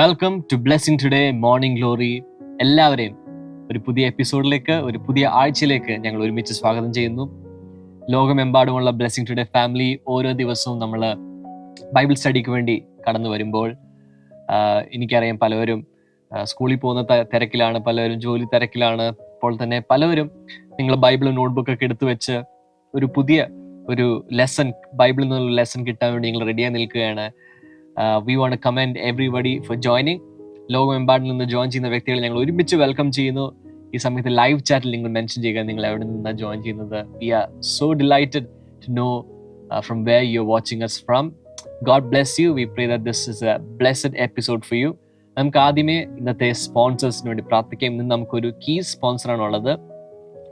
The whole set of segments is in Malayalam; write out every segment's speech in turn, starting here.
Welcome to blessing today morning glory എല്ലാവരെയും ഒരു പുതിയ എപ്പിസോഡിലേക്ക് ഒരു പുതിയ ആഴ്ചയിലേക്ക് ഞങ്ങൾ ഒരുമിച്ച് സ്വാഗതം ചെയ്യുന്നു. ലോകമെമ്പാടുമുള്ള ബ്ലെസ്സിങ് ടുഡേ ഫാമിലി ഓരോ ദിവസവും നമ്മൾ ബൈബിൾ സ്റ്റഡിക്ക് വേണ്ടി കടന്നു വരുമ്പോൾ എനിക്കറിയാം പലവരും സ്കൂളിൽ പോകുന്ന തിരക്കിലാണ് പലവരും ജോലി തിരക്കിലാണ്. അപ്പോൾ തന്നെ പലവരും നിങ്ങൾ ബൈബിൾ നോട്ട്ബുക്ക് ഒക്കെ എടുത്തു വെച്ച് ഒരു പുതിയ ഒരു ലെസൺ ബൈബിളിൽ നിന്നുള്ള ലെസൺ കിട്ടാൻ വേണ്ടി നിങ്ങൾ റെഡിയായി നിൽക്കുകയാണ്. We want commend everybody for joining ലോകമെമ്പാടിൽ നിന്ന് ജോയിൻ ചെയ്യുന്ന വ്യക്തികളെ ഞങ്ങൾ ഒരുമിച്ച് വെൽക്കം ചെയ്യുന്നു. ഈ സമയത്ത് ലൈവ് ചാറ്റിൽ നിങ്ങൾ മെൻഷൻ ചെയ്യുക നിങ്ങൾ എവിടെ നിന്നാണ് ജോയിൻ ചെയ്യുന്നത്. We are so delighted to know from where you are watching us from God bless you we pray that this is a blessed episode for you നമുക്ക് ആദ്യമേ ഇന്നത്തെ സ്പോൺസേഴ്സിന് വേണ്ടി പ്രാർത്ഥിക്കാം. ഇന്ന് നമുക്കൊരു കീ സ്പോൺസറാണ് ഉള്ളത്.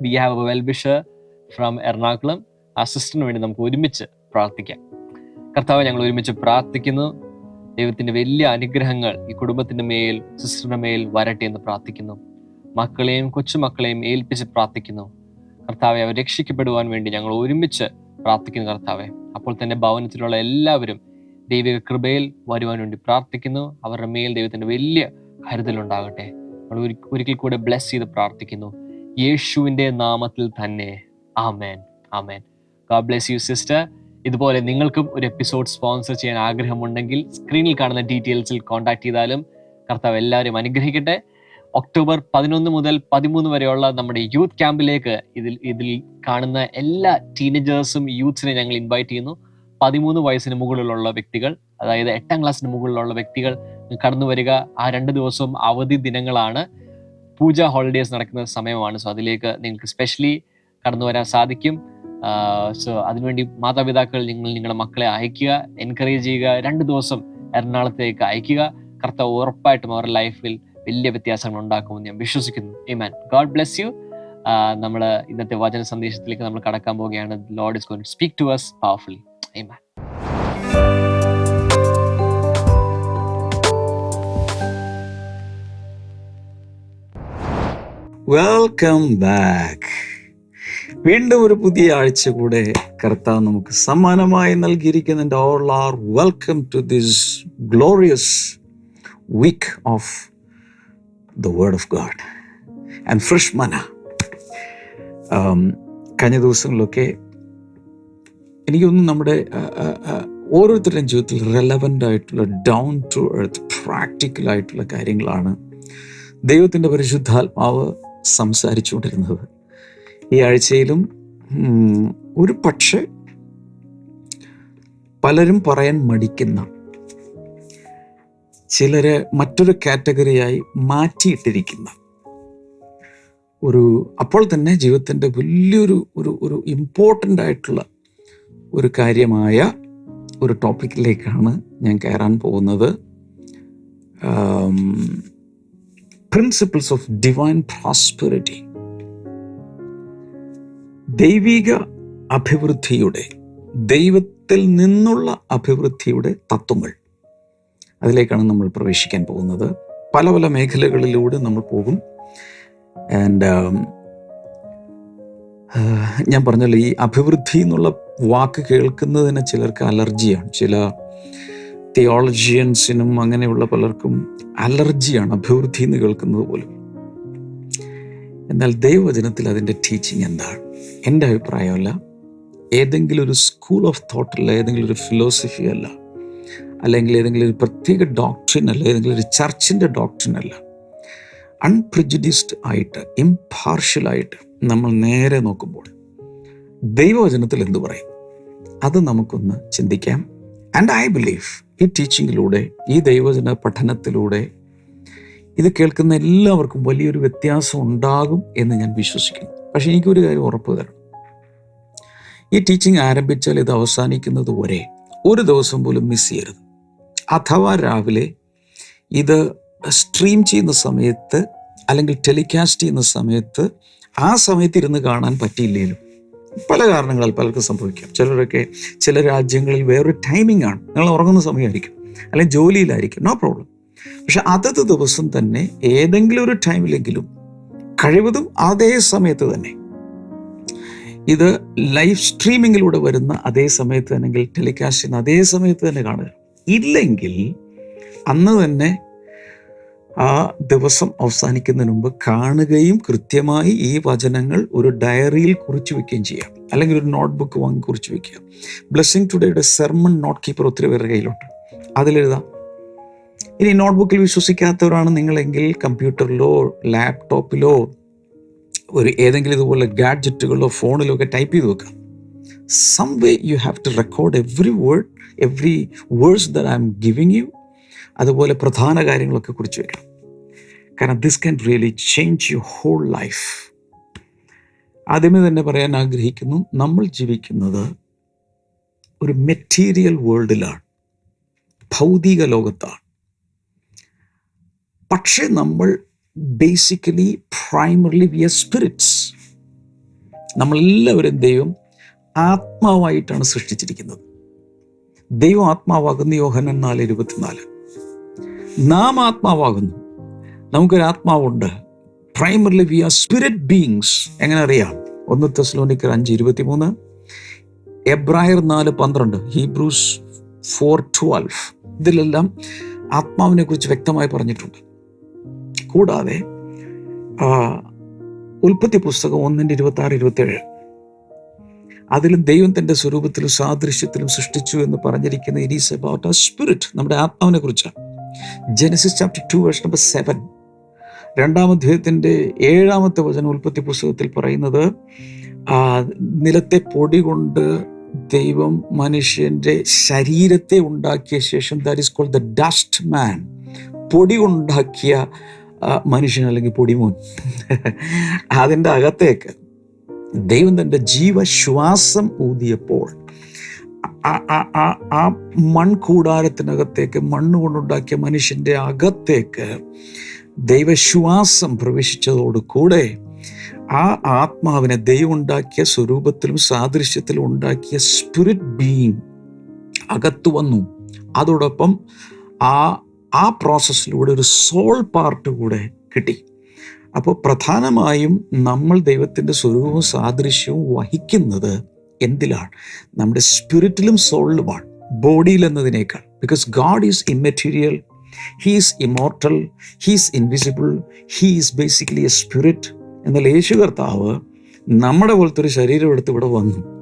We have a well wisher from Ernakulam അസിസ്റ്റന്റിന് വേണ്ടി നമുക്ക് ഒരുമിച്ച് പ്രാർത്ഥിക്കാം. കർത്താവ് ഞങ്ങൾ ഒരുമിച്ച് പ്രാർത്ഥിക്കുന്നു. ദൈവത്തിന്റെ വലിയ അനുഗ്രഹങ്ങൾ ഈ കുടുംബത്തിന്റെ മേൽ സിസ്റ്ററിന്റെ മേൽ വരട്ടെ എന്ന് പ്രാർത്ഥിക്കുന്നു. മക്കളെയും കൊച്ചുമക്കളെയും ഏൽപ്പിച്ച് പ്രാർത്ഥിക്കുന്നു. കർത്താവെ അവർ രക്ഷിക്കപ്പെടുവാൻ വേണ്ടി ഞങ്ങൾ ഒരുമിച്ച് പ്രാർത്ഥിക്കുന്നു കർത്താവെ. അപ്പോൾ തന്നെ ഭവനത്തിലുള്ള എല്ലാവരും ദൈവിക കൃപയിൽ വരുവാൻ വേണ്ടി പ്രാർത്ഥിക്കുന്നു. അവരുടെ മേൽ ദൈവത്തിന്റെ വലിയ കരുതലുണ്ടാകട്ടെ. നമ്മൾ ഒരി- ഒരിക്കൽ കൂടെ ബ്ലെസ് ചെയ്ത് പ്രാർത്ഥിക്കുന്നു. യേശുവിന്റെ നാമത്തിൽ തന്നെ. ആമേൻ. ആമേൻ. ഗോഡ് ബ്ലെസ് യു സിസ്റ്റർ ഇതുപോലെ നിങ്ങൾക്കും ഒരു എപ്പിസോഡ് സ്പോൺസർ ചെയ്യാൻ ആഗ്രഹമുണ്ടെങ്കിൽ സ്ക്രീനിൽ കാണുന്ന ഡീറ്റെയിൽസിൽ കോൺടാക്ട് ചെയ്താലും കർത്താവ് എല്ലാവരും അനുഗ്രഹിക്കട്ടെ. ഒക്ടോബർ പതിനൊന്ന് മുതൽ പതിമൂന്ന് വരെയുള്ള നമ്മുടെ യൂത്ത് ക്യാമ്പിലേക്ക് ഇതിൽ ഇതിൽ കാണുന്ന എല്ലാ ടീനേജേഴ്സും യൂത്ത്സിനെ ഞങ്ങൾ ഇൻവൈറ്റ് ചെയ്യുന്നു. പതിമൂന്ന് വയസ്സിന് മുകളിലുള്ള വ്യക്തികൾ അതായത് എട്ടാം ക്ലാസ്സിന് മുകളിലുള്ള വ്യക്തികൾ കടന്നു വരിക. ആ രണ്ട് ദിവസവും അവധി ദിനങ്ങളാണ്. പൂജ ഹോളിഡേസ് നടക്കുന്ന സമയമാണ്. സോ അതിലേക്ക് നിങ്ങൾക്ക് സ്പെഷ്യലി കടന്നു വരാൻ സാധിക്കും. സോ അതിനുവേണ്ടി മാതാപിതാക്കൾ നിങ്ങൾ നിങ്ങളുടെ മക്കളെ അയക്കുക എൻകറേജ് ചെയ്യുക രണ്ട് ദിവസം എറണാകുളത്തേക്ക് അയക്കുക. കർത്താവ് ഉറപ്പായിട്ടും അവരുടെ ലൈഫിൽ വലിയ വ്യത്യാസങ്ങൾ ഉണ്ടാക്കുമെന്ന് ഞാൻ വിശ്വസിക്കുന്നു. ഏമാൻ ഗോഡ് ബ്ലെസ് യു നമ്മൾ ഇന്നത്തെ വചന സന്ദേശത്തിലേക്ക് നമ്മൾ കടക്കാൻ പോവുകയാണ്. Lord is going speak to us powerfully amen welcome back വീണ്ടും ഒരു പുതിയ ആഴ്ച കൂടെ കർത്താവ് നമുക്ക് സമ്മാനമായി നൽകിയിരിക്കുന്നുണ്ട് all are welcome to this glorious week of the word of God and fresh manna കഴിഞ്ഞ ദിവസങ്ങളിലൊക്കെ എനിക്കൊന്നും നമ്മുടെ ഓരോരുത്തരുടെയും ജീവിതത്തിൽ റെലവന്റ് ആയിട്ടുള്ള ഡൗൺ ടു എർത്ത് പ്രാക്ടിക്കൽ ആയിട്ടുള്ള കാര്യങ്ങളാണ് ദൈവത്തിന്റെ പരിശുദ്ധാത്മാവ് സംസാരിച്ചുകൊണ്ടിരുന്നത്. ഈ ആഴ്ചയിലും ഒരു പക്ഷെ പലരും പറയാൻ മടിക്കുന്ന ചിലരെ മറ്റൊരു കാറ്റഗറിയായി മാറ്റിയിട്ടിരിക്കുന്ന ഒരു അപ്പോൾ തന്നെ ജീവിതത്തിന്റെ വലിയൊരു ഒരു ഒരു ഇമ്പോർട്ടന്റ് ആയിട്ടുള്ള ഒരു കാര്യമായ ഒരു ടോപ്പിക്കിലേക്കാണ് ഞാൻ കയറാൻ പോകുന്നത്. പ്രിൻസിപ്പിൾസ് ഓഫ് ഡിവൈൻ പ്രോസ്പെറിറ്റി ദൈവിക അഭിവൃദ്ധിയുടെ ദൈവത്തിൽ നിന്നുള്ള അഭിവൃദ്ധിയുടെ തത്വങ്ങൾ. അതിലേക്കാണ് നമ്മൾ പ്രവേശിക്കാൻ പോകുന്നത്. പല പല മേഖലകളിലൂടെ നമ്മൾ പോകും. ആൻഡ് ഞാൻ പറഞ്ഞല്ലോ ഈ അഭിവൃദ്ധി എന്നുള്ള വാക്ക് കേൾക്കുന്നതിന് ചിലർക്ക് അലർജിയാണ്. ചില തിയോളജിയൻസിനും അങ്ങനെയുള്ള പലർക്കും അലർജിയാണ് അഭിവൃദ്ധി എന്ന് കേൾക്കുന്നത് പോലും. എന്നാൽ ദൈവവചനത്തിൽ അതിന്റെ ടീച്ചിങ് എന്താണ്? എന്റെ അഭിപ്രായമല്ല ഏതെങ്കിലും ഒരു സ്കൂൾ ഓഫ് തോട്ടല്ല ഏതെങ്കിലും ഒരു ഫിലോസഫി അല്ല അല്ലെങ്കിൽ ഏതെങ്കിലും ഒരു പ്രത്യേക ഡോക്ട്രിൻ അല്ല ഏതെങ്കിലും ഒരു ചർച്ചിന്റെ ഡോക്ട്രിൻ അല്ല. അൺപ്രിജുഡിസ്ഡ് ആയിട്ട് ഇംപാർഷ്യലായിട്ട് നമ്മൾ നേരെ നോക്കുമ്പോൾ ദൈവവചനത്തിൽ എന്തു പറയും? അത് നമുക്കൊന്ന് ചിന്തിക്കാം. ആൻഡ് ഐ ബിലീവ് ഈ ടീച്ചിങ്ങിലൂടെ ഈ ദൈവജന പഠനത്തിലൂടെ ഇത് കേൾക്കുന്ന എല്ലാവർക്കും വലിയൊരു വ്യത്യാസം ഉണ്ടാകും എന്ന് ഞാൻ വിശ്വസിക്കുന്നു. പക്ഷേ എനിക്കൊരു കാര്യം ഉറപ്പ് തരണം. ഈ ടീച്ചിങ് ആരംഭിച്ചാൽ ഇത് അവസാനിക്കുന്നത് വരെ ഒരു ദിവസം പോലും മിസ് ചെയ്യരുത്. അഥവാ രാവിലെ ഇത് സ്ട്രീം ചെയ്യുന്ന സമയത്ത് അല്ലെങ്കിൽ ടെലികാസ്റ്റ് ചെയ്യുന്ന സമയത്ത് ആ സമയത്ത് ഇരുന്ന് കാണാൻ പറ്റിയില്ലേലും പല കാരണങ്ങളാൽ പലർക്കും സംഭവിക്കാം. ചിലരൊക്കെ ചില രാജ്യങ്ങളിൽ വേറൊരു ടൈമിംഗ് ആണ്. നിങ്ങൾ ഉറങ്ങുന്ന സമയമായിരിക്കും. അല്ലെങ്കിൽ ജോലിയിലായിരിക്കും. നോ പ്രോബ്ലം പക്ഷെ അതത് ദിവസം തന്നെ ഏതെങ്കിലും ഒരു ടൈമിലെങ്കിലും കഴിവതും അതേ സമയത്ത് തന്നെ. ഇത് ലൈവ് സ്ട്രീമിങ്ങിലൂടെ വരുന്ന അതേ സമയത്ത് തന്നെ ചെയ്യുന്ന അതേ സമയത്ത് തന്നെ കാണുക. ഇല്ലെങ്കിൽ അന്ന് തന്നെ ആ ദിവസം അവസാനിക്കുന്നതിന് മുമ്പ് കാണുകയും കൃത്യമായി ഈ വചനങ്ങൾ ഒരു ഡയറിയിൽ കുറിച്ച് വെക്കുകയും ചെയ്യാം. അല്ലെങ്കിൽ ഒരു നോട്ട്ബുക്ക് വാങ്ങി കുറിച്ച് വെക്കുക. ബ്ലെസ്സിങ് ടുഡേയുടെ സെർമൺ നോട്ട് കീപ്പർ ഒത്തിരി പേരുടെ കയ്യിലുണ്ട്. അതിലെഴുതാം. ഇനി നോട്ട്ബുക്കിൽ വിശ്വസിക്കാത്തവരാണ് നിങ്ങളെങ്കിൽ കമ്പ്യൂട്ടറിലോ ലാപ്ടോപ്പിലോ ഒരു ഏതെങ്കിലും ഇതുപോലെ ഗാഡ്ജറ്റുകളിലോ ഫോണിലോ ഒക്കെ ടൈപ്പ് ചെയ്ത് വെക്കാം. Some way you have to record every word every words the I'm giving you അതുപോലെ പ്രധാന കാര്യങ്ങളൊക്കെ കുറിച്ച് വെക്കണം കാരണം this can really change you whole life ആദ്യമേ തന്നെ പറയാൻ ആഗ്രഹിക്കുന്നു നമ്മൾ ജീവിക്കുന്നത് ഒരു മെറ്റീരിയൽ വേൾഡിലാണ് ഭൗതിക ലോകത്താണ്. പക്ഷേ നമ്മൾ basically primarily we are spirits നമ്മളെല്ലാവരും ദൈവം ആത്മാവായിട്ടാണ് സൃഷ്ടിച്ചിരിക്കുന്നത്. ദൈവം ആത്മാവാകുന്ന യോഹനൻ നാല് ഇരുപത്തിനാല്. നാം ആത്മാവാകുന്നു. നമുക്കൊരു ആത്മാവുണ്ട്. Primarily we are spirit beings എങ്ങനെ അറിയാം? ഒന്ന് തെസ്ലോണിക്കർ അഞ്ച് ഇരുപത്തി മൂന്ന് എബ്രായർ നാല് പന്ത്രണ്ട്. ഹീബ്രൂസ് ഫോർ ട്വൽവ് ഇതിലെല്ലാം ആത്മാവിനെ കുറിച്ച് വ്യക്തമായി പറഞ്ഞിട്ടുണ്ട്. കൂടാതെ ഉൽപ്പത്തി പുസ്തകം ഒന്നിന്റെ ഇരുപത്തി ആറ് ഇരുപത്തേഴ്. അതിലും ദൈവം തന്റെ സ്വരൂപത്തിലും സാദൃശ്യത്തിലും സൃഷ്ടിച്ചു എന്ന് പറഞ്ഞിരിക്കുന്ന ഇറ്റ് ഈസ് അബൌട്ട് സ്പിരിറ്റ് നമ്മുടെ ആത്മാവിനെ കുറിച്ചാണ്. Genesis chapter two verse number seven രണ്ടാം അധ്യായത്തിന്റെ ഏഴാമത്തെ വചനം ഉൽപ്പത്തി പുസ്തകത്തിൽ പറയുന്നത് നിലത്തെ പൊടി കൊണ്ട് ദൈവം മനുഷ്യന്റെ ശരീരത്തെ ഉണ്ടാക്കിയ ശേഷം that is called the dust man പൊടി ഉണ്ടാക്കിയ മനുഷ്യൻ അല്ലെങ്കിൽ പൊടിമോൻ. അതിന്റെ അകത്തേക്ക് ദൈവം തന്റെ ജീവശ്വാസം ഊതിയപ്പോൾ ആ- മൺകൂടാരത്തിനകത്തേക്ക് മണ്ണ് കൊണ്ടുണ്ടാക്കിയ മനുഷ്യന്റെ അകത്തേക്ക് ദൈവശ്വാസം പ്രവേശിച്ചതോടുകൂടെ ആ ആത്മാവിനെ ദൈവം ഉണ്ടാക്കിയ സ്വരൂപത്തിലും സാദൃശ്യത്തിലും ഉണ്ടാക്കിയ സ്പിരിറ്റ് ബീങ് അകത്തു വന്നു. അതോടൊപ്പം ആ ആ പ്രോസസ്സിലൂടെ ഒരു സോൾ പാർട്ട് കൂടെ കിട്ടി. അപ്പോൾ പ്രധാനമായും നമ്മൾ ദൈവത്തിന്റെ സ്വരൂപവും സാദൃശ്യവും വഹിക്കുന്നത് എന്തിലാണ്? നമ്മുടെ സ്പിരിറ്റിലും സോളിലുമാണ് ബോഡിയിൽ എന്നതിനേക്കാൾ because God is immaterial he's immortal he's invisible he's basically a spirit എന്നാൽ യേശു കർത്താവ് നമ്മുടെ പോലത്തെ ഒരു ശരീരം എടുത്ത് ഇവിടെ വന്നു.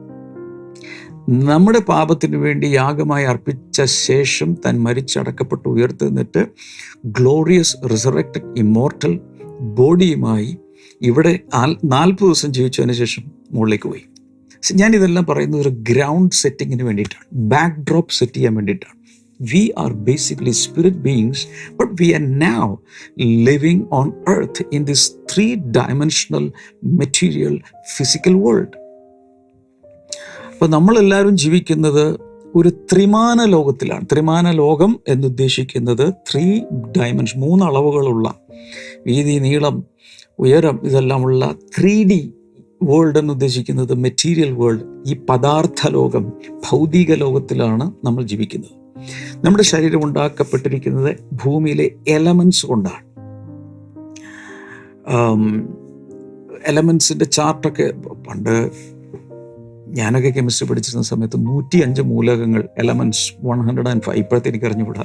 നമ്മുടെ പാപത്തിന് വേണ്ടി യാഗമായി അർപ്പിച്ച ശേഷം തൻ മരിച്ചടക്കപ്പെട്ട് ഉയർത്തുന്നിട്ട് ഗ്ലോറിയസ് റിസറക്റ്റഡ് ഇമോർട്ടൽ ബോഡിയുമായി ഇവിടെ നാൽപ്പത് ദിവസം ജീവിച്ചതിന് ശേഷം മുകളിലേക്ക് പോയി. ഞാൻ ഇതെല്ലാം പറയുന്നത് ഒരു ഗ്രൗണ്ട് സെറ്റിങ്ങിന് വേണ്ടിയിട്ടാണ്. ബാക്ക് ഡ്രോപ്പ് സെറ്റ് ചെയ്യാൻ വേണ്ടിയിട്ടാണ്. We are basically spirit beings but we are now living on earth in this three dimensional material physical world. അപ്പോൾ നമ്മളെല്ലാവരും ജീവിക്കുന്നത് ഒരു ത്രിമാന ലോകത്തിലാണ്. ത്രിമാന ലോകം എന്നുദ്ദേശിക്കുന്നത് ത്രീ ഡയമെൻഷൻ മൂന്ന് അളവുകളുള്ള വീതി നീളം ഉയരം ഇതെല്ലാമുള്ള ത്രീ ഡി വേൾഡ് എന്നുദ്ദേശിക്കുന്നത് മെറ്റീരിയൽ വേൾഡ് ഈ പദാർത്ഥ ലോകം ഭൗതിക ലോകത്തിലാണ് നമ്മൾ ജീവിക്കുന്നത്. നമ്മുടെ ശരീരം ഉണ്ടാക്കപ്പെട്ടിരിക്കുന്നത് ഭൂമിയിലെ എലമെന്റ്സ് കൊണ്ടാണ്. എലമെന്റ്സിന്റെ ചാർട്ടൊക്കെ പണ്ട് ഞാനൊക്കെ കെമിസ്ട്രി പഠിച്ചിരുന്ന സമയത്ത് നൂറ്റി അഞ്ച് മൂലകങ്ങൾ elements one hundred and five ഇപ്പോഴത്തെ എനിക്ക് അറിഞ്ഞുകൂടാ.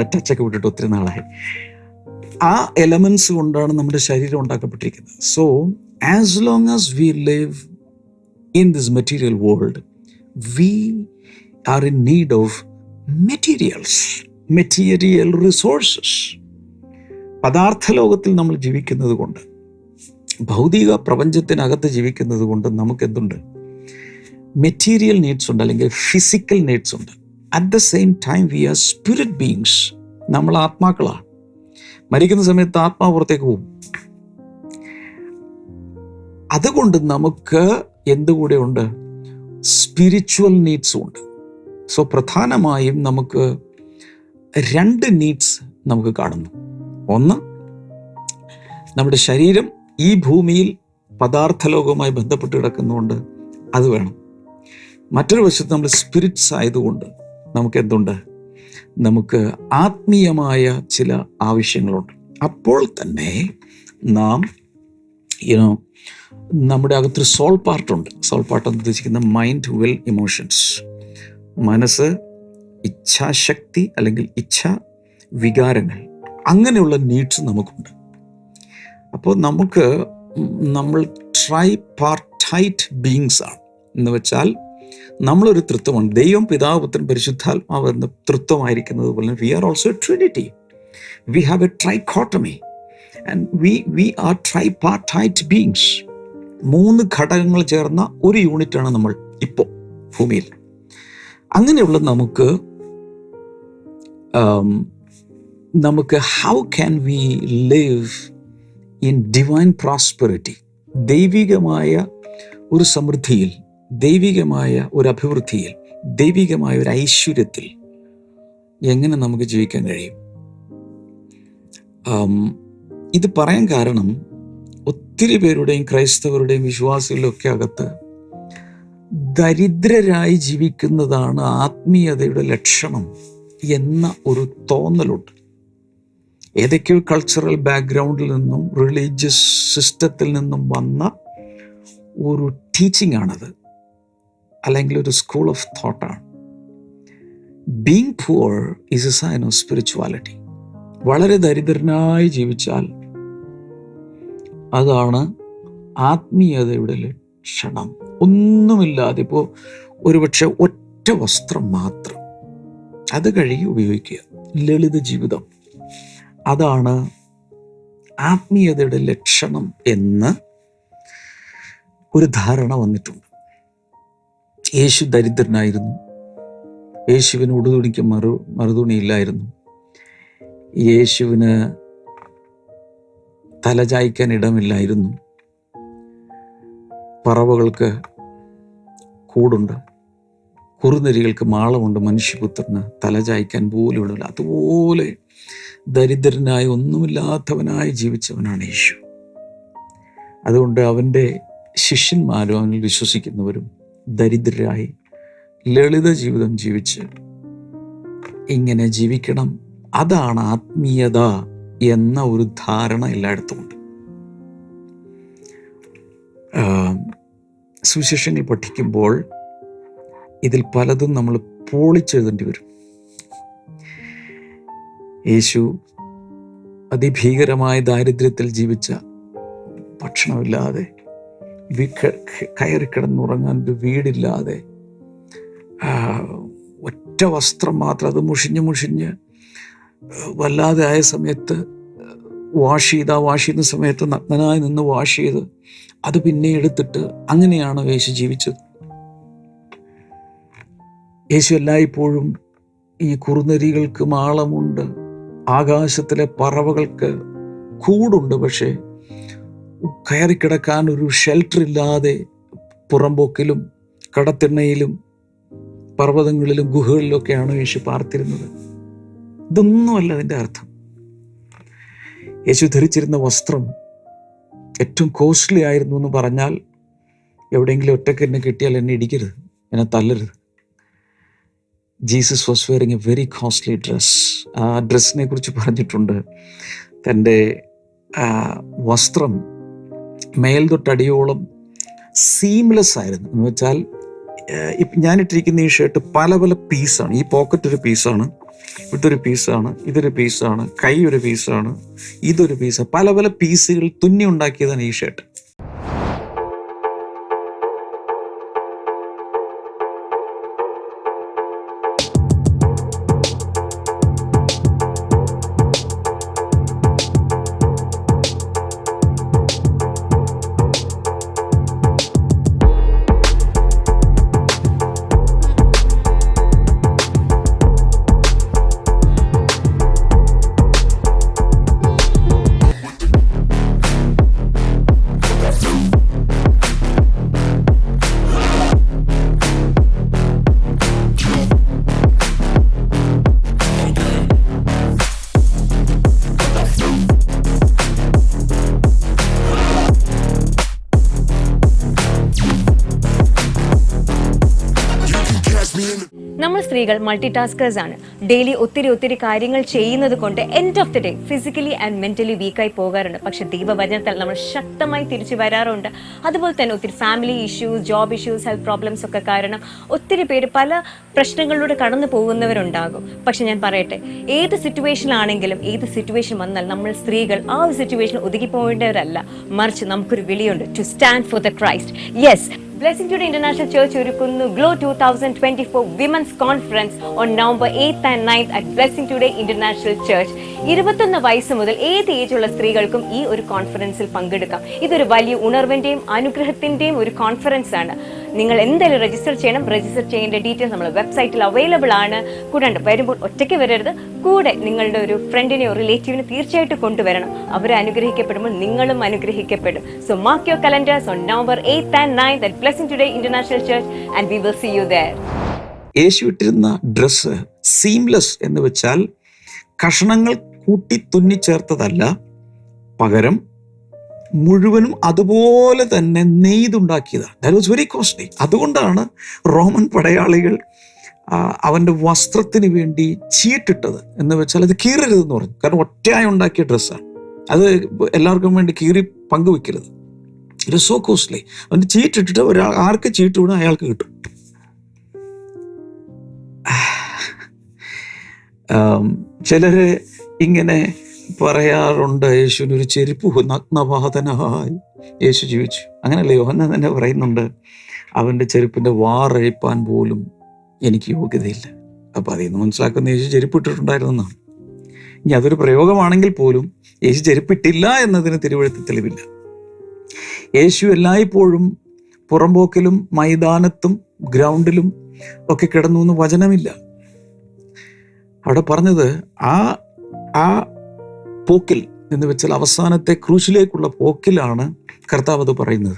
ടച്ചൊക്കെ വിട്ടിട്ട് ഒത്തിരി നാളായി. ആ എലമെൻസ് കൊണ്ടാണ് നമ്മുടെ ശരീരം ഉണ്ടാക്കപ്പെട്ടിരിക്കുന്നത്. So as long as we live in this material world we are in need of materials material resources പദാർത്ഥ ലോകത്തിൽ നമ്മൾ ജീവിക്കുന്നത് കൊണ്ട് ഭൗതിക പ്രപഞ്ചത്തിനകത്ത് ജീവിക്കുന്നത് കൊണ്ട് നമുക്ക് എന്തുണ്ട് മെറ്റീരിയൽ നീഡ്സ് ഉണ്ട് അല്ലെങ്കിൽ ഫിസിക്കൽ നീഡ്സ് ഉണ്ട്. At the same time we are spirit beings നമ്മൾ ആത്മാക്കളാണ്. മരിക്കുന്ന സമയത്ത് ആത്മാവ് പുറത്തേക്ക് പോകും. അതുകൊണ്ട് നമുക്ക് എന്തുകൂടെ ഉണ്ട്? സ്പിരിച്വൽ നീഡ്സും ഉണ്ട്. സോ പ്രധാനമായും നമുക്ക് രണ്ട് നീഡ്സ് നമുക്ക് കാണുന്നു. ഒന്ന് നമ്മുടെ ശരീരം ഈ ഭൂമിയിൽ പദാർത്ഥ ലോകവുമായി ബന്ധപ്പെട്ട് കിടക്കുന്നതുകൊണ്ട് അത് വേണം. മറ്റൊരു വശത്ത് നമ്മൾ സ്പിരിറ്റ്സ് ആയതുകൊണ്ട് നമുക്ക് എന്തുണ്ട് നമുക്ക് ആത്മീയമായ ചില ആവശ്യങ്ങളുണ്ട്. അപ്പോൾ തന്നെ നാം യുനോ നമ്മുടെ അകത്തൊരു സോൾ പാർട്ടുണ്ട് സോൾ പാർട്ട് എന്ന് ഉദ്ദേശിക്കുന്ന മൈൻഡ് വിൽ ഇമോഷൻസ് മനസ്സ് ഇച്ഛാശക്തി അല്ലെങ്കിൽ ഇച്ഛ വികാരങ്ങൾ. അങ്ങനെയുള്ള നീഡ്സ് നമുക്കുണ്ട്. അപ്പോൾ നമുക്ക് നമ്മൾ ട്രൈ പാർട്ടൈറ്റ് ബീങ്സ് ആണ്. എന്ന് വെച്ചാൽ നമ്മളൊരു തൃത്വമാണ് ദൈവം പിതാവ് പുത്രൻ പരിശുദ്ധാത്മാവ് എന്ന തൃത്വമായിരിക്കുന്നത് പോലെ we are also trinity we have a trichotomy and we we are tripartite beings മൂന്ന് ഘടകങ്ങൾ ചേർന്ന ഒരു യൂണിറ്റാണ് നമ്മൾ ഇപ്പോൾ ഭൂമിയിൽ. അങ്ങനെയുള്ള നമുക്ക് നമുക്ക് how can we live in divine prosperity ദൈവികമായ ഒരു സമൃദ്ധിയിൽ ദൈവികമായ ഒരു അഭിവൃദ്ധിയിൽ ദൈവികമായ ഒരു ഐശ്വര്യത്തിൽ എങ്ങനെ നമുക്ക് ജീവിക്കാൻ കഴിയും? ഇത് പറയാൻ കാരണം ഒത്തിരി പേരുടെയും ക്രൈസ്തവരുടെയും വിശ്വാസികളുടെ അകത്ത് ദരിദ്രരായി ജീവിക്കുന്നതാണ് ആത്മീയതയുടെ ലക്ഷണം എന്ന ഒരു തോന്നലുണ്ട്. ഏതൊക്കെയോ കൾച്ചറൽ ബാക്ക്ഗ്രൗണ്ടിൽ നിന്നും റിലീജിയസ് സിസ്റ്റത്തിൽ നിന്നും വന്ന ഒരു ടീച്ചിങ് ആണത്. അല്ലെങ്കിൽ ഒരു school of തോട്ടാണ് being poor is a sign of spirituality വളരെ ദരിദ്രനായി ജീവിച്ചാൽ അതാണ് ആത്മീയതയുടെ ലക്ഷണം. ഒന്നുമില്ലാതെ ഇപ്പോൾ ഒരുപക്ഷെ ഒറ്റ വസ്ത്രം മാത്രം. അത് കഴുകി ഉപയോഗിക്കുക. ലളിത ജീവിതം. അതാണ് ആത്മീയതയുടെ ലക്ഷണം എന്ന് ഒരു ധാരണ വന്നിട്ടുണ്ട്. യേശു ദരിദ്രനായിരുന്നു. യേശുവിന് ഉടുതുണിക്ക് മറു മറുതുണിയില്ലായിരുന്നു. യേശുവിന് തലചായ്ക്കാൻ ഇടമില്ലായിരുന്നു. പറവകൾക്ക് കൂടുണ്ട്. കുറുനരികൾക്ക് മാളമുണ്ട്. മനുഷ്യപുത്രന് തലചായ്ക്കാൻ പോലും ഇടമില്ല. അതുപോലെ ദരിദ്രനായി ഒന്നുമില്ലാത്തവനായി ജീവിച്ചവനാണ് യേശു. അതുകൊണ്ട് അവന്റെ ശിഷ്യന്മാരും അവനിൽ വിശ്വസിക്കുന്നവരും ദരിദ്രരായി ലളിത ജീവിതം ജീവിച്ച് ഇങ്ങനെ ജീവിക്കണം അതാണ് ആത്മീയത എന്ന ഒരു ധാരണ എല്ലായിടത്തും ഉണ്ട്. സുശേഷനെ പഠിക്കുമ്പോൾ ഇതിൽ പലതും നമ്മൾ പൊളിച്ചെഴുതേണ്ടി വരും. യേശു അതിഭീകരമായ ദാരിദ്ര്യത്തിൽ ജീവിച്ച ഭക്ഷണമില്ലാതെ കയറി കിടന്നുറങ്ങാൻ ഒരു വീടില്ലാതെ ഒറ്റ വസ്ത്രം മാത്രം അത് മുഷിഞ്ഞ് മുഷിഞ്ഞ് വല്ലാതെ ആയ സമയത്ത് വാഷ് ചെയ്ത് ആ വാഷ് ചെയ്യുന്ന സമയത്ത് നഗ്നനായി നിന്ന് വാഷ് ചെയ്ത് അത് പിന്നെ എടുത്തിട്ട് അങ്ങനെയാണ് യേശു ജീവിച്ചത്. യേശു എല്ലായ്പ്പോഴും ഈ കുറുനരികൾക്ക് മാളമുണ്ട് ആകാശത്തിലെ പറവകൾക്ക് കൂടുണ്ട് പക്ഷേ കയറിക്കിടക്കാൻ ഒരു ഷെൽട്ടർ ഇല്ലാതെ പുറമ്പോക്കിലും കടത്തിണ്ണയിലും പർവതങ്ങളിലും ഗുഹകളിലൊക്കെയാണ് യേശു പാർത്തിരുന്നത്. ഇതൊന്നുമല്ല അതിന്റെ അർത്ഥം. യേശു ധരിച്ചിരുന്ന വസ്ത്രം ഏറ്റവും കോസ്റ്റ്ലി ആയിരുന്നു എന്ന് പറഞ്ഞാൽ എവിടെയെങ്കിലും ഒറ്റയ്ക്ക് എന്നെ കിട്ടിയാൽ എന്നെ ഇടിക്കരുത് എന്നെ തല്ലരുത്. Jesus was wearing a very costly dress ആ ഡ്രസ്സിനെ കുറിച്ച് പറഞ്ഞിട്ടുണ്ട്. തന്റെ വസ്ത്രം മേൽ തൊട്ടടിയോളം സീംലെസ് ആയിരുന്നു. എന്ന് വെച്ചാൽ ഇപ്പം ഞാനിട്ടിരിക്കുന്ന ഈ ഷർട്ട് പല പല പീസാണ് ഈ പോക്കറ്റ് ഒരു പീസാണ് ഇതൊരു പീസാണ് ഇതൊരു പീസാണ് കൈ ഒരു പീസാണ് ഇതൊരു പീസാണ് പല പല പീസുകൾ തുന്നി ഉണ്ടാക്കിയതാണ് ഈ ഷർട്ട് സ്ത്രീകൾ മൾട്ടി ടാസ്കേഴ്സ് ആണ്. ഡെയിലി ഒത്തിരി ഒത്തിരി കാര്യങ്ങൾ ചെയ്യുന്നത് കൊണ്ട് end of the day physically and mentally വീക്കായി പോകാറുണ്ട്. പക്ഷെ ദൈവവചനത്തിൽ നമ്മൾ ശക്തമായി തിരിച്ചു വരാറുണ്ട്. അതുപോലെ തന്നെ ഒത്തിരി family issues job issues health problems ഒക്കെ കാരണം ഒത്തിരി പേര് പല പ്രശ്നങ്ങളിലൂടെ കടന്നു പോകുന്നവരുണ്ടാകും. പക്ഷെ ഞാൻ പറയട്ടെ ഏത് സിറ്റുവേഷനിലാണെങ്കിലും ഏത് സിറ്റുവേഷൻ വന്നാൽ നമ്മൾ സ്ത്രീകൾ ആ ഒരു സിറ്റുവേഷൻ ഒതുങ്ങി പോകേണ്ടവരല്ല മറിച്ച് നമുക്കൊരു വിളിയുണ്ട് to stand for the Christ yes Blessing Today International Church ഒരുക്കുന്നു. Glow two thousand twenty four women's conference on November eighth and Today at Church. Today ഇരുപത്തൊന്ന് വയസ്സ് മുതൽ ഏത് ഏജുള്ള സ്ത്രീകൾക്കും ഈ ഒരു കോൺഫറൻസിൽ പങ്കെടുക്കാം. ഇതൊരു വലിയ ഉണർവിന്റെയും അനുഗ്രഹത്തിന്റെയും ഒരു കോൺഫറൻസ് ആണ്. നിങ്ങൾ എന്തായാലും രജിസ്റ്റർ ചെയ്യണം. രജിസ്റ്റർ ചെയ്യേണ്ട ഡീറ്റെയിൽസ് നമ്മൾ വെബ്സൈറ്റിൽ അവൈലബിൾ ആണ്. കൂടാണ്ട് വരുമ്പോൾ ഒറ്റയ്ക്ക് വരരുത്. കൂടെ നിങ്ങളുടെ ഒരു ഫ്രണ്ടിനെയോ റിലേറ്റീവിനെ തീർച്ചയായിട്ടും കൊണ്ടുവരണം. അവരെ അനുഗ്രഹിക്കപ്പെടുമ്പോൾ നിങ്ങളും അനുഗ്രഹിക്കപ്പെടും. So mark your calendars on November eighth and ninth at Blessing Today International Church and we will see you there യേശു ഇട്ടിരുന്ന ഡ്രസ്സ് സീംലെസ് എന്ന് വെച്ചാൽ കഷണങ്ങൾ കൂട്ടി തുന്നിച്ചേർത്തതല്ല. പകരം മുഴുവനും അതുപോലെ തന്നെ നെയ്തുണ്ടാക്കിയതാണ്. ദാറ്റ് വാസ് വെരി കോസ്റ്റ്ലി അതുകൊണ്ടാണ് റോമൻ പടയാളികൾ അവന്റെ വസ്ത്രത്തിന് വേണ്ടി ചീട്ടിട്ടത്. എന്ന് വെച്ചാൽ അത് കീറരുതെന്ന് പറഞ്ഞു. കാരണം ഒറ്റയായി ഉണ്ടാക്കിയ ഡ്രസ്സാണ് അത് എല്ലാവർക്കും വേണ്ടി കീറി പങ്കുവെക്കരുത്. ഇറ്റ് സോ കോസ്റ്റ്ലി അവന്റെ ചീട്ടിട്ടിട്ട് ഒരാൾ ആർക്ക് ചീട്ട് വിടും അയാൾക്ക് കിട്ടും. ചിലര് ഇങ്ങനെ പറയാറുണ്ട് യേശുവിന് ഒരു ചെരുപ്പ് നഗ്നപാതനായി യേശു ജീവിച്ചു. അങ്ങനല്ലേ യോഹന്ന തന്നെ പറയുന്നുണ്ട് അവന്റെ ചെരുപ്പിന്റെ വാറഴിപ്പാൻ പോലും എനിക്ക് യോഗ്യതയില്ല. അപ്പം അതിൽ നിന്ന് മനസ്സിലാക്കുന്ന യേശു ചെരുപ്പിട്ടിട്ടുണ്ടായിരുന്നെന്നാണ് ഇനി അതൊരു പ്രയോഗമാണെങ്കിൽ പോലും യേശു ചെരുപ്പിട്ടില്ല എന്നതിന് തിരുവഴുത്ത് തെളിവില്ല. യേശു എല്ലായ്പ്പോഴും പുറമ്പോക്കിലും മൈതാനത്തും ഗ്രൗണ്ടിലും ഒക്കെ കിടന്നു എന്ന് വചനമില്ല. അവിടെ പറഞ്ഞത് ആ ആ പോക്കിൽ എന്ന് വെച്ചാൽ അവസാനത്തെ ക്രൂശിലേക്കുള്ള പോക്കിലാണ് കർത്താവ് അത് പറയുന്നത്.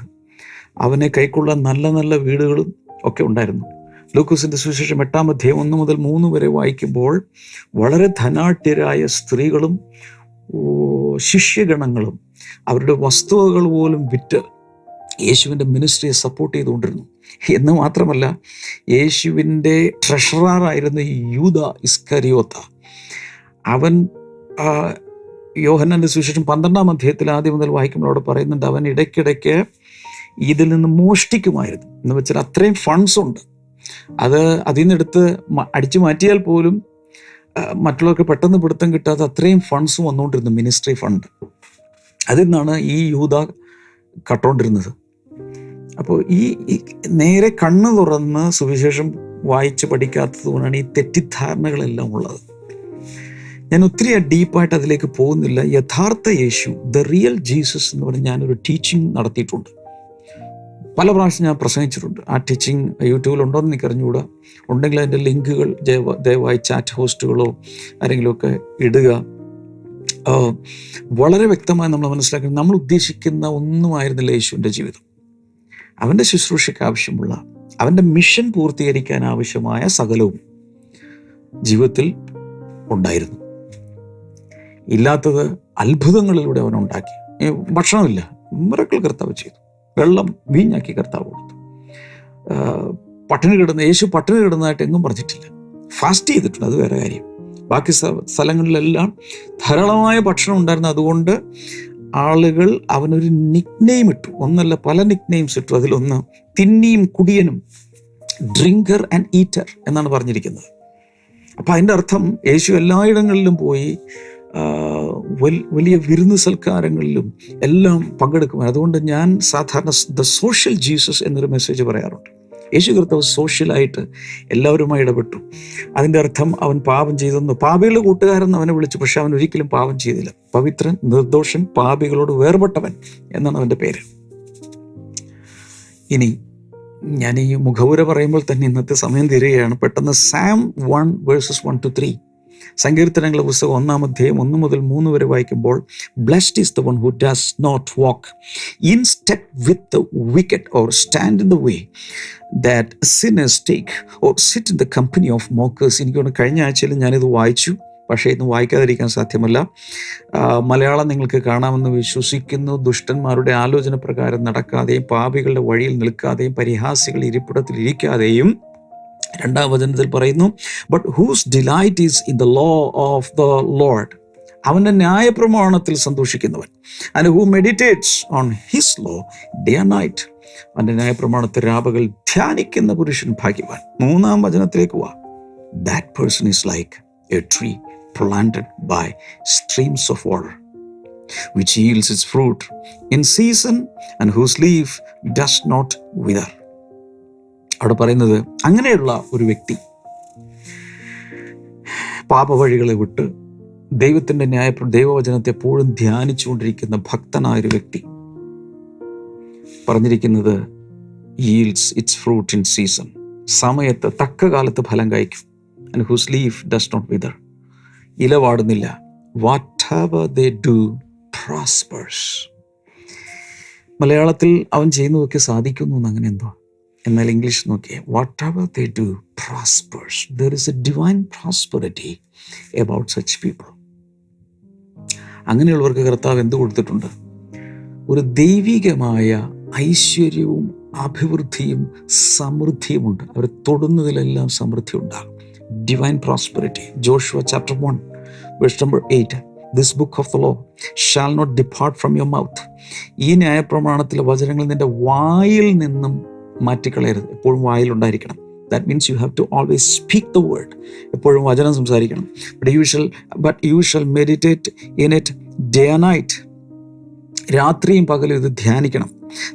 അവനെ കൈക്കുള്ള നല്ല നല്ല വീടുകളും ഒക്കെ ഉണ്ടായിരുന്നു. ലൂക്കോസിന്റെ സുവിശേഷം എട്ടാം അധ്യായം ഒന്ന് മുതൽ മൂന്ന് വരെ വായിക്കുമ്പോൾ വളരെ ധനാഢ്യരായ സ്ത്രീകളും ശിഷ്യഗണങ്ങളും അവരുടെ വസ്തുവകൾ പോലും വിറ്റ് യേശുവിന്റെ മിനിസ്ട്രിയെ സപ്പോർട്ട് ചെയ്തുകൊണ്ടിരുന്നു. എന്ന് മാത്രമല്ല യേശുവിന്റെ ട്രഷറാറായിരുന്ന ഈ യൂത ഇസ്കരിയോത്ത അവൻ ആ, യോഹന്നാന്റെ സുവിശേഷം പന്ത്രണ്ടാം അധ്യായത്തിൽ ആദ്യം മുതൽ വായിക്കുമ്പോൾ അവിടെ പറയുന്നുണ്ട് അവൻ ഇടയ്ക്കിടയ്ക്ക് ഇതിൽ നിന്ന് മോഷ്ടിക്കുമായിരുന്നു. എന്ന് വെച്ചാൽ അത്രയും ഫണ്ട്സ് ഉണ്ട്. അത് അതിൽ നിന്നെടുത്ത് അടിച്ചു മാറ്റിയാൽ പോലും മറ്റുള്ളവർക്ക് പെട്ടെന്ന് പിടുത്തം കിട്ടാതെ അത്രയും ഫണ്ട്സ് വന്നുകൊണ്ടിരുന്നു മിനിസ്ട്രി ഫണ്ട് അതിൽ നിന്നാണ് ഈ യൂത കട്ടോണ്ടിരുന്നത് അപ്പോൾ ഈ നേരെ കണ്ണ് തുറന്ന് സുവിശേഷം വായിച്ച് പഠിക്കാത്തത് കൊണ്ടാണ് ഈ തെറ്റിദ്ധാരണകളെല്ലാം ഉള്ളത്. ഞാൻ ഒത്തിരി ഡീപ്പായിട്ട് അതിലേക്ക് പോകുന്നില്ല. യഥാർത്ഥ യേശു ദ റിയൽ ജീസസ് എന്ന് പറഞ്ഞ് ഞാനൊരു ടീച്ചിങ് നടത്തിയിട്ടുണ്ട്. പല പ്രാവശ്യം ഞാൻ പ്രസംഗിച്ചിട്ടുണ്ട്. ആ ടീച്ചിങ് യൂട്യൂബിൽ എന്ന് എനിക്ക് അറിഞ്ഞുകൂടാ. ഉണ്ടെങ്കിൽ അതിന്റെ ലിങ്കുകൾ ദയവ ദയവായി ചാറ്റ് ഹോസ്റ്റുകളോ ആരെങ്കിലുമൊക്കെ ഇടുക. വളരെ വ്യക്തമായി നമ്മൾ മനസ്സിലാക്കണം. നമ്മൾ ഉദ്ദേശിക്കുന്ന ഒന്നുമായിരുന്നില്ല യേശുവിന്റെ ജീവിതം. അവന്റെ ശുശ്രൂഷയ്ക്ക് ആവശ്യമുള്ള അവന്റെ മിഷൻ പൂർത്തീകരിക്കാൻ ആവശ്യമായ സകലവും ജീവിതത്തിൽ ഉണ്ടായിരുന്നു. ഇല്ലാത്തത് അത്ഭുതങ്ങളിലൂടെ അവൻ ഉണ്ടാക്കി. ഭക്ഷണമില്ല. മിറക്കൾ കർത്താവ് ചെയ്തു. വെള്ളം വീഞ്ഞാക്കി കർത്താവ് കൊടുത്തു. പട്ടിണി കിടന്ന് യേശു പട്ടിണി കിടന്നതായിട്ട് എങ്ങും പറഞ്ഞിട്ടില്ല. ഫാസ്റ്റ് ചെയ്തിട്ടുണ്ട് അത് വേറെ കാര്യം. ബാക്കി സ്ഥ- സ്ഥലങ്ങളിലെല്ലാം ധാരാളമായ ഭക്ഷണം ഉണ്ടായിരുന്നു. അതുകൊണ്ട് ആളുകൾ അവനൊരു നിക്നെയിം ഇട്ടു. ഒന്നല്ല പല നിക്നെയിംസ് ഇട്ടു. അതിലൊന്ന് തിന്നിയും കുടിയനും ഡ്രിങ്കർ ആൻഡ് ഈറ്റർ എന്നാണ് പറഞ്ഞിരിക്കുന്നത്. അപ്പം അതിന്റെ അർത്ഥം യേശു എല്ലായിടങ്ങളിലും പോയി വലിയ വിരുന്ന് സൽക്കാരങ്ങളിലും എല്ലാം പങ്കെടുക്കും അതുകൊണ്ട് ഞാൻ സാധാരണ ദ സോഷ്യൽ ജീസസ് എന്നൊരു മെസ്സേജ് പറയാറുണ്ട്. യേശു കർത്താവ് സോഷ്യലായിട്ട് എല്ലാവരുമായി ഇടപെട്ടു. അതിന്റെ അർത്ഥം അവൻ പാപം ചെയ്തെന്ന്. പാപികളുടെ കൂട്ടുകാരെന്ന് അവനെ വിളിച്ചു. പക്ഷെ അവൻ ഒരിക്കലും പാപം ചെയ്തില്ല. പവിത്രൻ നിർദോഷൻ പാപികളോട് വേർപെട്ടവൻ എന്നാണ് അവന്റെ പേര്. ഇനി ഞാൻ ഈ മുഖവുര പറയുമ്പോൾ തന്നെ ഇന്നത്തെ സമയം തീരുകയാണ്. പെട്ടെന്ന് Psalm one verses one two three. സങ്കീർത്തനങ്ങളുടെ പുസ്തകം ഒന്നാം അധ്യായം ഒന്ന് മുതൽ മൂന്ന് വരെ വായിക്കുമ്പോൾ blessed is the one who does not walk in step with wicked or stand in the way that sinners take or sit in the company of mockers എനിക്ക് തോന്നുന്നു കഴിഞ്ഞ ആഴ്ചയിൽ ഞാനിത് വായിച്ചു പക്ഷേ ഇന്ന് വായിക്കാതിരിക്കാൻ സാധ്യമല്ല. മലയാളം നിങ്ങൾക്ക് കാണാമെന്ന് വിശ്വസിക്കുന്നു. ദുഷ്ടന്മാരുടെ ആലോചന പ്രകാരം നടക്കാതെയും പാപികളുടെ വഴിയിൽ നിൽക്കാതെയും പരിഹാസികൾ ഇരിപ്പിടത്തിൽ ഇരിക്കാതെയും രണ്ടാം വചനത്തിൽ പറയുന്നു but whose delight is in the law of the Lord അവന്റെ ന്യായപ്രമാണത്തിൽ സന്തോഷിക്കുന്നവൻ. And who meditates on his law day night അവന്റെ ന്യായപ്രമാണത്തെ രാപകൾ ധ്യാനിക്കുന്ന പുരുഷൻ ഭാഗ്യവാൻ. മൂന്നാം വചനത്തിലേക്ക് വാ. That person is like a tree planted by streams of water which yields its fruit in season and whose leaf does not wither. അവിടെ പറയുന്നത് അങ്ങനെയുള്ള ഒരു വ്യക്തി പാപവഴികളെ വിട്ട് ദൈവത്തിന്റെ ന്യായ ദൈവവചനത്തെ എപ്പോഴും ധ്യാനിച്ചുകൊണ്ടിരിക്കുന്ന ഭക്തനായ ഒരു വ്യക്തി പറഞ്ഞിരിക്കുന്നത് yields its fruit in season സമയത്ത് തക്ക കാലത്ത് ഫലം കഴിക്കും. And whose leaf does not wither ഇലവാടുന്നില്ല whatever they do prospers മലയാളത്തിൽ അവൻ ചെയ്യുന്നതൊക്കെ സാധിക്കുന്നു എന്ന് അങ്ങനെ എന്തോ? എന്നാൽ ഇംഗ്ലീഷ് നോക്കിയേ whatever they do prospers there is a divine prosperity about such people അങ്ങനെയുള്ളവർക്ക് കർത്താവ് എന്ത് കൊടുത്തിട്ടുണ്ട്? ഒരു ദൈവികമായ ഐശ്വര്യവും അഭിവൃദ്ധിയും സമൃദ്ധിയുമുണ്ട് അവർ തൊടുന്നതിലെല്ലാം സമൃദ്ധി ഉണ്ടാകും. Divine prosperity Joshua chapter one verse number eight this book of the law shall not depart from your mouth ഈ ന്യായപ്രമാണത്തിലെ വചനങ്ങൾ നിന്റെ വായിൽ നിന്നും മാറ്റിക്കളയരുത്. എപ്പോഴും വായിലുണ്ടായിരിക്കണം that means you have to always speak the word എപ്പോഴും വചനം സംസാരിക്കണം. But you shall but you shall meditate in it day night രാത്രിയും പകലും ഇത് ധ്യാനിക്കണം.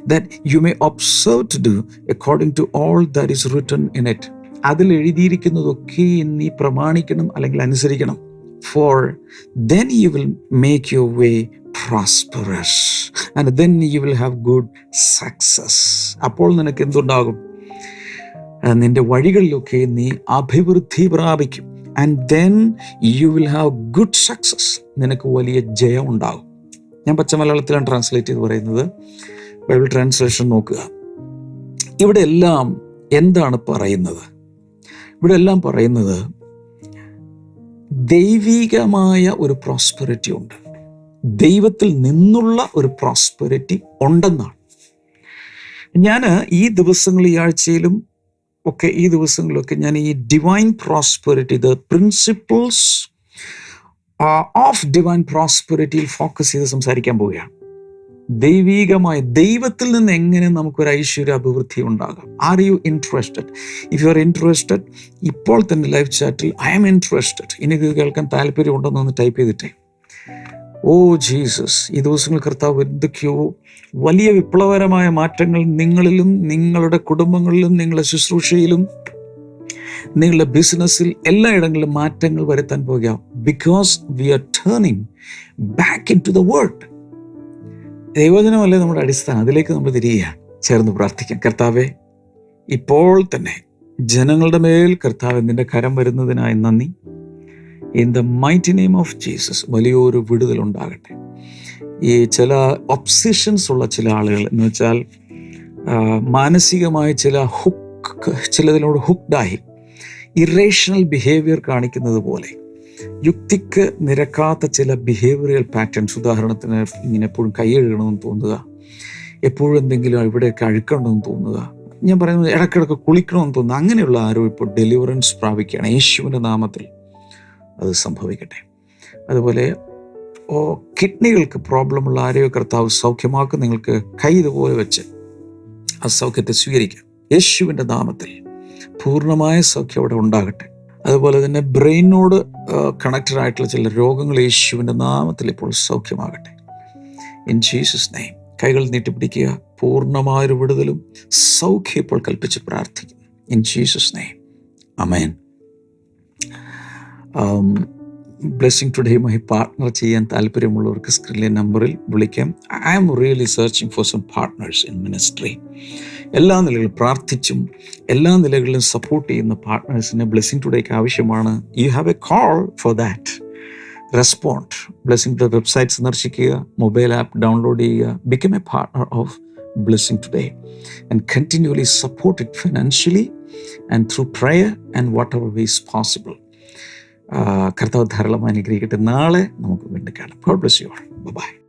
That you may observe to do according to all that is written in it അതിൽ എഴുതിയിരിക്കുന്നതൊക്കെ നീ പ്രമാണിക്കണം അല്ലെങ്കിൽ അനുസരിക്കണം. For then you will make your way prosperous and then you will have good success അപ്പോൾ നിനക്ക് എന്തുണ്ടാകും? നിന്റെ വഴികളിലൊക്കെ നീ അഭിവൃദ്ധി പ്രാപിക്കും. And then you will have good success നിനക്ക് വലിയ ജയം ഉണ്ടാകും. ഞാൻ പച്ച മലയാളത്തിലാണ് ട്രാൻസ്ലേറ്റ് ചെയ്ത് പറയുന്നത്. ബൈബിൾ ട്രാൻസ്ലേഷൻ നോക്കുക. ഇവിടെ എല്ലാം എന്താണ് പറയുന്നത്? ഇവിടെ എല്ലാം പറയുന്നത് ദൈവികമായ ഒരു പ്രോസ്പെറിറ്റി ഉണ്ട്. ദൈവത്തിൽ നിന്നുള്ള ഒരു പ്രോസ്പെരിറ്റി ഉണ്ടെന്നാണ്. ഞാൻ ഈ ദിവസങ്ങൾ ഈ ആഴ്ചയിലും ഒക്കെ ഈ ദിവസങ്ങളിലൊക്കെ ഞാൻ ഈ divine prosperity the principles of divine പ്രോസ്പെരിറ്റിയിൽ focus ചെയ്ത് സംസാരിക്കാൻ പോവുകയാണ്. ദൈവീകമായ ദൈവത്തിൽ നിന്ന് എങ്ങനെ നമുക്കൊരു ഐശ്വര്യ അഭിവൃദ്ധി ഉണ്ടാകാം? Are you interested if you are interested ഇപ്പോൾ തന്നെ ലൈവ് ചാറ്റിൽ ഐ ആം ഇൻട്രസ്റ്റഡ് എനിക്ക് കേൾക്കാൻ താല്പര്യമുണ്ടെന്ന് ഒന്ന് ടൈപ്പ് ചെയ്തിട്ടേ. ഓ ജീസസ് ഈ ദിവസങ്ങൾ കർത്താവ് എന്തൊക്കെയോ വലിയ വിപ്ലവകരമായ മാറ്റങ്ങൾ നിങ്ങളിലും നിങ്ങളുടെ കുടുംബങ്ങളിലും നിങ്ങളുടെ ശുശ്രൂഷയിലും നിങ്ങളുടെ ബിസിനസ്സിൽ എല്ലായിടങ്ങളിലും മാറ്റങ്ങൾ വരുത്താൻ പോകുക because we are turning back into the world ദൈവജനമല്ലേ നമ്മുടെ അടിസ്ഥാനം? അതിലേക്ക് നമ്മൾ തിരിയുകയാണ് ചേർന്ന് പ്രാർത്ഥിക്കാം. കർത്താവെ ഇപ്പോൾ തന്നെ ജനങ്ങളുടെ മേൽ കർത്താവ് നിന്റെ കരം വരുന്നതിനായി നന്ദി. In the mighty name of Jesus വലിയൊരു വിടുതലുണ്ടാകട്ടെ ഈ ചില ഒബ്സിഷൻസ് ഉള്ള ചില ആളുകൾ എന്ന് വെച്ചാൽ മാനസികമായ ചില ഹുക്ക് ചിലതിനോട് ഹുക്ഡായി ഇറേഷണൽ ബിഹേവിയർ കാണിക്കുന്നത് പോലെ യുക്തിക്ക് നിരക്കാത്ത ചില ബിഹേവിയറൽ പാറ്റേൺസ് ഉദാഹരണത്തിന് ഇങ്ങനെ എപ്പോഴും കൈ തോന്നുക എപ്പോഴും എന്തെങ്കിലും ഇവിടെയൊക്കെ അഴുക്കണമെന്ന് തോന്നുക ഞാൻ പറയുന്നത് ഇടയ്ക്കിടയ്ക്ക് കുളിക്കണമെന്ന് തോന്നുന്നു അങ്ങനെയുള്ള ആരോ ഇപ്പോൾ ഡെലിവറൻസ് പ്രാപിക്കുകയാണ്. യേശുവിന്റെ നാമത്തിൽ അത് സംഭവിക്കട്ടെ. അതുപോലെ ഓ കിഡ്നികൾക്ക് പ്രോബ്ലമുള്ള ആരെയോ കർത്താവ് സൗഖ്യമാക്കും നിങ്ങൾക്ക് കൈ ഇതുപോലെ വെച്ച് ആ സൗഖ്യത്തെ സ്വീകരിക്കാം. യേശുവിന്റെ നാമത്തിൽ പൂർണമായ സൗഖ്യം അവിടെ ഉണ്ടാകട്ടെ. അതുപോലെ തന്നെ ബ്രെയിനോട് കണക്റ്റഡ് ആയിട്ടുള്ള ചില രോഗങ്ങൾ യേശുവിന്റെ നാമത്തിൽ ഇപ്പോൾ സൗഖ്യമാകട്ടെ. ഇൻ ജീസസ് നെയ്മ് കൈകൾ നീട്ടിപ്പിടിക്കുക പൂർണമായൊരു വിടുതലും സൗഖ്യം ഇപ്പോൾ കൽപ്പിച്ച് പ്രാർത്ഥിക്കുന്നു. In Jesus name amen Blessing ടുഡേയുമായി partner ചെയ്യാൻ താല്പര്യമുള്ളവർക്ക് സ്ക്രീനിലെ നമ്പറിൽ വിളിക്കാം. I am really searching for some partners in ministry എല്ലാ നിലകളിലും പ്രാർത്ഥിച്ചും എല്ലാ നിലകളിലും സപ്പോർട്ട് ചെയ്യുന്ന പാർട്ട്നേഴ്സിന് ബ്ലെസ്സിങ് ടുഡേക്ക് ആവശ്യമാണ്. You have a call for that respond Blessing Today website സന്ദർശിക്കുക മൊബൈൽ ആപ്പ് ഡൗൺലോഡ് ചെയ്യുക. Become a partner of Blessing Today and continuously support it financially and through prayer and whatever ways possible കർത്താവ് ധാരാളം അനുഗ്രഹിക്കട്ടെ. നാളെ നമുക്ക് വീണ്ടും കാണാം. ഗോഡ് ബ്ലസ് യു ബൈ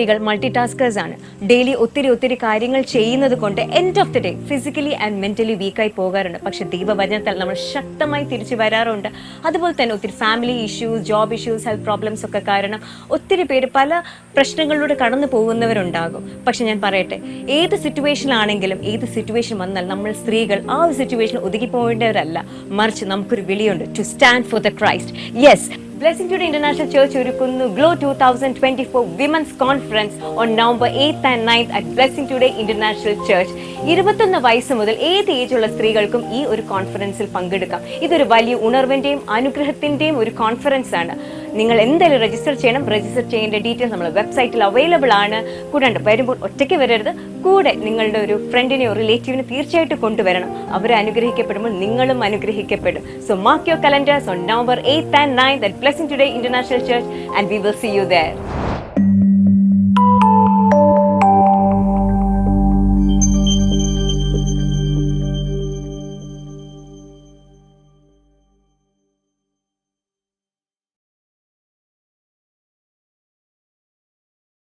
സ്ത്രീകൾ മൾട്ടി ടാസ്കേഴ്സ് ആണ്. ഡെയിലി ഒത്തിരി ഒത്തിരി കാര്യങ്ങൾ ചെയ്യുന്നത് കൊണ്ട് end of the day physically and mentally വീക്കായി പോകാറുണ്ട്. പക്ഷെ ദൈവവചനത്താൽ നമ്മൾ ശക്തമായി തിരിച്ചു വരാറുണ്ട്. അതുപോലെ തന്നെ ഒത്തിരി family issues job issues health problems ഒക്കെ കാരണം ഒത്തിരി പേര് പല പ്രശ്നങ്ങളിലൂടെ കടന്നു പോകുന്നവരുണ്ടാകും. പക്ഷെ ഞാൻ പറയട്ടെ ഏത് സിറ്റുവേഷൻ ആണെങ്കിലും ഏത് സിറ്റുവേഷൻ വന്നാൽ നമ്മൾ സ്ത്രീകൾ ആ ഒരു സിറ്റുവേഷൻ ഒതുക്കി പോകേണ്ടവരല്ല മറിച്ച് നമുക്കൊരു വിളിയുണ്ട്. To stand for the Christ yes Blessing Today International Church ഒരുക്കുന്നു. Glow two thousand twenty four women's conference on November eighth and ninth at Blessing Today International Church ഇരുപത്തൊന്ന് വയസ്സ് മുതൽ ഏത് ഏജുള്ള സ്ത്രീകൾക്കും ഈ ഒരു കോൺഫറൻസിൽ പങ്കെടുക്കാം. ഇതൊരു വലിയ ഉണർവിന്റെയും അനുഗ്രഹത്തിന്റെയും ഒരു കോൺഫറൻസ് ആണ്. നിങ്ങൾ എന്തായാലും രജിസ്റ്റർ ചെയ്യണം. രജിസ്റ്റർ ചെയ്യേണ്ട ഡീറ്റെയിൽസ് നമ്മൾ വെബ്സൈറ്റിൽ അവൈലബിൾ ആണ്. കൂടാണ്ട് വരുമ്പോൾ ഒറ്റയ്ക്ക് വരരുത്. കൂടെ നിങ്ങളുടെ ഒരു ഫ്രണ്ടിനെയോ റിലേറ്റീവിനെ തീർച്ചയായിട്ടും കൊണ്ടുവരണം. അവരെ അനുഗ്രഹിക്കപ്പെടുമ്പോൾ നിങ്ങളും അനുഗ്രഹിക്കപ്പെടും. So mark your calendars on November eighth and ninth at Blessing Today International Church and we will see you there